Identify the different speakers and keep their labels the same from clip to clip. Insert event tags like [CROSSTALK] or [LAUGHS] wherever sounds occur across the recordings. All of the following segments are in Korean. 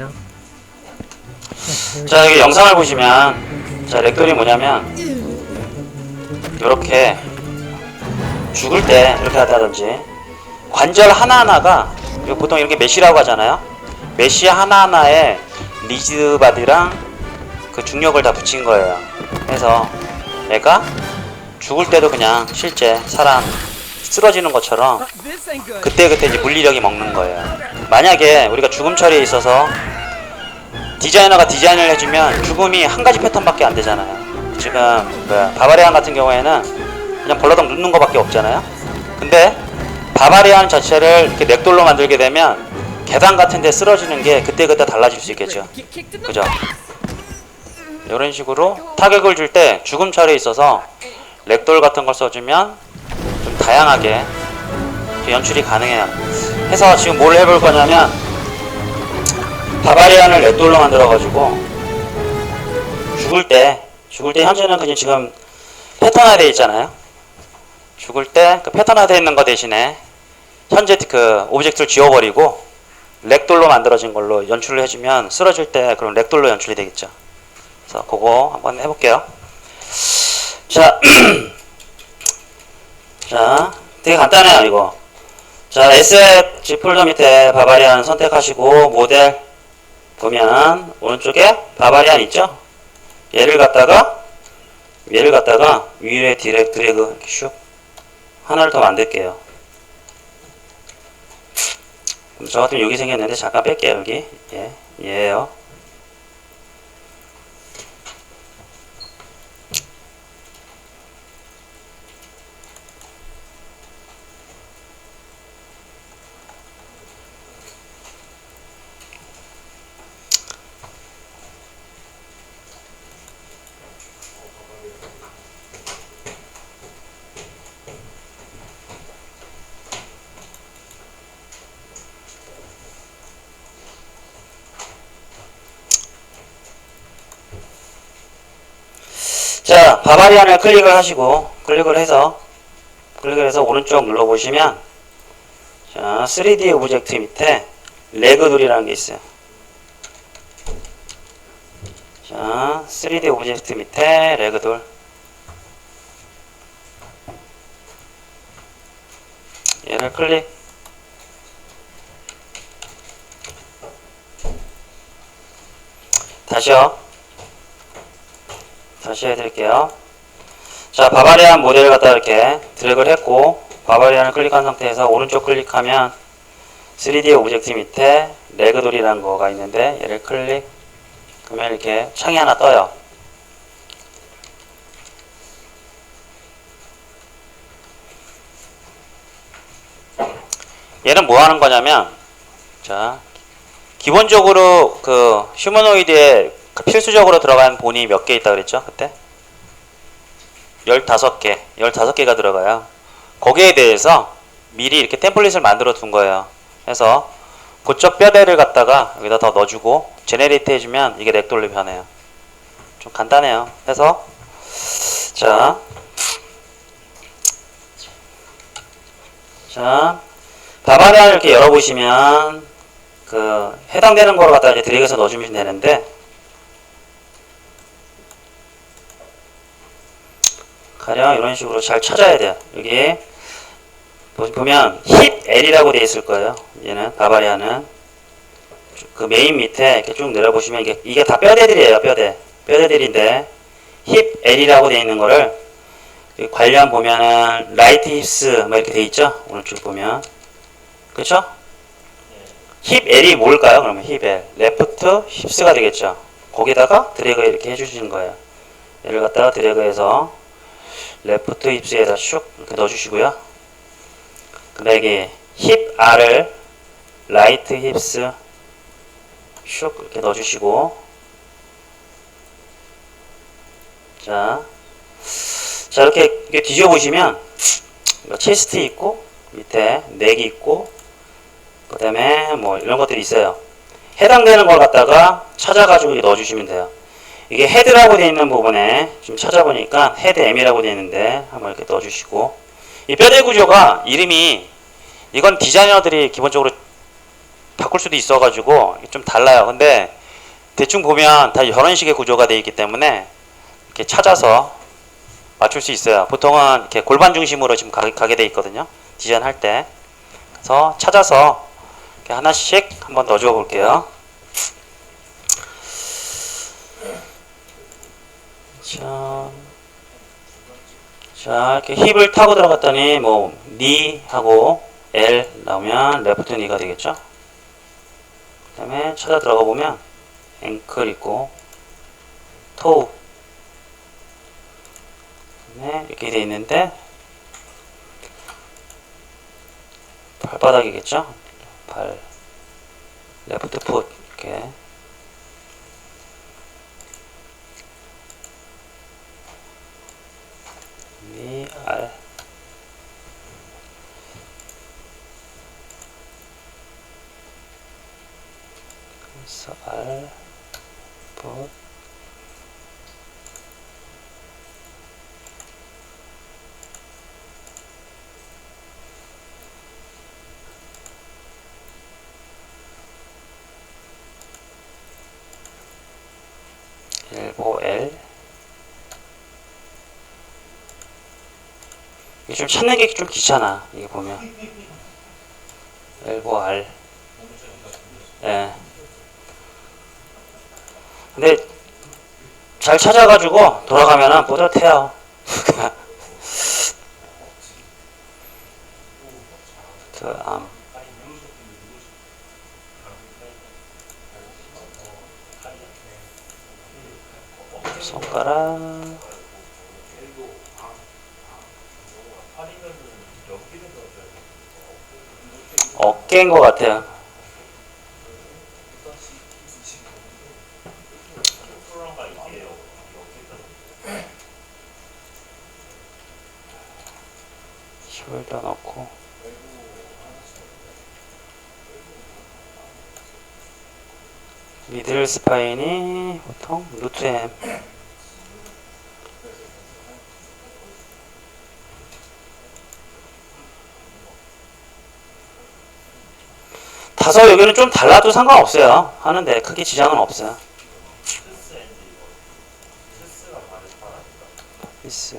Speaker 1: 그냥
Speaker 2: 자, 여기 영상을 보시면, 자, 렉돌이 뭐냐면, 이렇게 죽을 때 이렇게 하다든지, 관절 하나하나가, 보통 이렇게 메시라고 하잖아요. 메시 하나하나에 리즈바디랑 그 중력을 다 붙인 거예요. 그래서 얘가 죽을 때도 그냥 실제 사람 쓰러지는 것처럼 그때그때 이제 물리력이 먹는 거예요. 만약에 우리가 죽음 처리에 있어서 디자이너가 디자인을 해주면 죽음이 한 가지 패턴밖에 안 되잖아요. 지금 뭐야, 바바리안 같은 경우에는 그냥 벌러덩 눕는 거밖에 없잖아요. 근데 바바리안 자체를 이렇게 넥돌로 만들게 되면 계단 같은 데 쓰러지는 게 그때그때 달라질 수 있겠죠. 그죠? 이런 식으로 타격을 줄 때 죽음 처리에 있어서 렉돌 같은 걸 써주면 좀 다양하게 연출이 가능해요. 해서 지금 뭘 해볼 거냐면 바바리안을 렉돌로 만들어가지고 죽을 때 죽을 때 현재는 그냥 지금 패턴화되어 있잖아요. 죽을 때 그 패턴화되어 있는 거 대신에 현재 그 오브젝트를 지워버리고 렉돌로 만들어진 걸로 연출을 해주면 쓰러질 때 그럼 렉돌로 연출이 되겠죠. 그래서 그거 한번 해볼게요. 자, [CLEARS THROAT] 자, 되게 간단해요 이거. 자, SF 폴더 밑에 바바리안 선택하시고 모델 보면 오른쪽에 바바리안 있죠? 얘를 갖다가 얘를 갖다가 위에 디렉 드래그 이렇게 슉 하나를 더 만들게요. 저 같으면 여기 생겼는데 잠깐 뺄게요 여기 예 얘예요. 자, 바바리안을 클릭을 하시고 클릭을 해서 클릭을 해서 오른쪽 눌러 보시면 자, 3D 오브젝트 밑에 레그돌이라는 게 있어요. 자, 3D 오브젝트 밑에 레그돌 얘를 클릭 다시요. 다시 해드릴게요. 자, 바바리안 모델을 갖다 이렇게 드래그를 했고, 바바리안을 클릭한 상태에서 오른쪽 클릭하면 3D 오브젝트 밑에 레그돌이라는 거가 있는데, 얘를 클릭, 그러면 이렇게 창이 하나 떠요. 얘는 뭐 하는 거냐면, 자, 기본적으로 그 휴머노이드에 그 필수적으로 들어간 본이 몇 개 있다 그랬죠? 그때? 15개, 15개가 들어가요. 거기에 대해서 미리 이렇게 템플릿을 만들어 둔 거예요. 그래서 그쪽 뼈대를 갖다가 여기다 더 넣어주고 제네레이트 해주면 이게 렉돌로 변해요. 좀 간단해요. 해서 자, 자, 바바리안을 이렇게 열어보시면 그 해당되는 거를 갖다 이제 드래그해서 넣어주면 되는데 가령 이런 식으로 잘 찾아야 돼요. 여기 보- 보면 힙 L이라고 되어 있을 거예요. 얘는 바바리아는 쭉그 메인 밑에 이렇게 쭉 내려보시면 이게 이게 다 뼈대들이에요. 뼈대 뼈대들인데 힙 L이라고 되어 있는 거를 여기 관련 보면은 라이트 힙스 뭐 이렇게 돼 있죠. 오른쪽 보면 그렇죠? 힙 L이 뭘까요? 그러면 힙 L 레프트 힙스가 되겠죠. 거기다가 드래그 이렇게 해주시는 거예요. 얘를 갖다가 드래그해서 레프트 힙스에다 슉 이렇게 넣어주시고요. 그 다음에 여기 힙 R을 라이트 힙스 슉 이렇게 넣어주시고 자, 자 이렇게, 이렇게 뒤져 보시면 체스트 있고 밑에 넥이 있고 그 다음에 뭐 이런 것들이 있어요. 해당되는 걸 갖다가 찾아가지고 넣어주시면 돼요. 이게 헤드라고 되어 있는 부분에 지금 찾아보니까 헤드 M이라고 되어 있는데 한번 이렇게 넣어주시고 이 뼈대 구조가 이름이 이건 디자이너들이 기본적으로 바꿀 수도 있어가지고 좀 달라요. 근데 대충 보면 다 이런 식의 구조가 되어 있기 때문에 이렇게 찾아서 맞출 수 있어요. 보통은 이렇게 골반 중심으로 지금 가, 가게 돼 있거든요. 디자인 할 때. 그래서 찾아서 이렇게 하나씩 한번 넣어줘 볼게요. 자, 자 이렇게 힙을 타고 들어갔더니 뭐 니 하고 L 나오면 레프트 니가 되겠죠. 그 다음에 찾아 들어가 보면 앵클 있고 토우 네, 이렇게 돼 있는데 발바닥이겠죠? 발 레프트 풋 이렇게 미, 알 그래서 알, 풋 일보 L 이게 좀 찾는 게 좀 귀찮아 이게 보면. 엘보 R. 예. 근데 잘 찾아가지고 돌아가면은 뿌듯해요. [LAUGHS] 그암. 손가락 어깨인 것 같아요. 숄더 넣고 미들 스파인이 보통 루트 M 여기는 좀 달라도 상관없어요. 하는데 크게 지장은 없어요. 미스.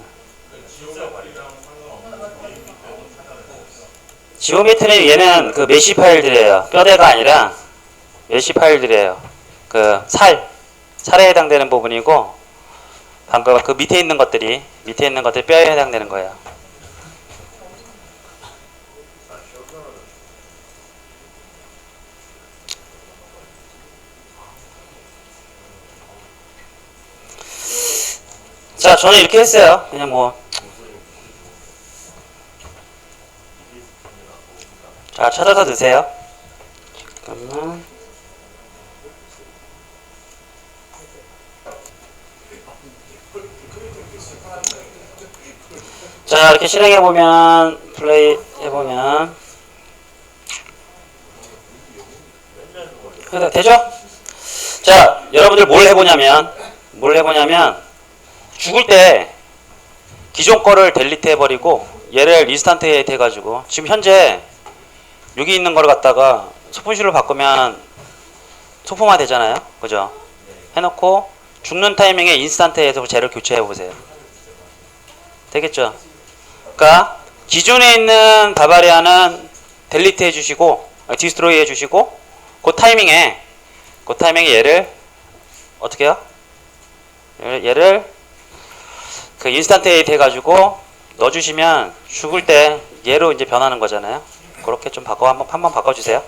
Speaker 2: 지오메트리 얘는 그 메시 파일들이에요. 뼈대가 아니라 메시 파일들이에요. 그 살, 살에 해당되는 부분이고 방금 그 밑에 있는 것들이 밑에 있는 것들이 뼈에 해당되는 거예요. 저는 이렇게 했어요. 그냥 뭐. 자, 찾아서 드세요. 잠깐만. 자, 이렇게 실행해보면, 플레이 해보면. 되죠? 자, 여러분들 뭘 해보냐면, 뭘 해보냐면, 죽을 때 기존 거를 델리트 해버리고 얘를 인스턴트 에이트 해가지고 지금 현재 여기 있는 걸 갖다가 소품실로 바꾸면 소품화 되잖아요. 그죠? 해놓고 죽는 타이밍에 인스턴트에서 쟤를 교체해 보세요. 되겠죠? 그러니까 기존에 있는 바바리아는 델리트 해주시고 아, 디스트로이 해주시고 그 타이밍에 그 타이밍에 얘를 어떻게 해요? 얘를 그 인스턴트 에이트 해가지고 넣어주시면 죽을 때 얘로 이제 변하는 거잖아요. 그렇게 좀 바꿔 한번 한번 바꿔주세요.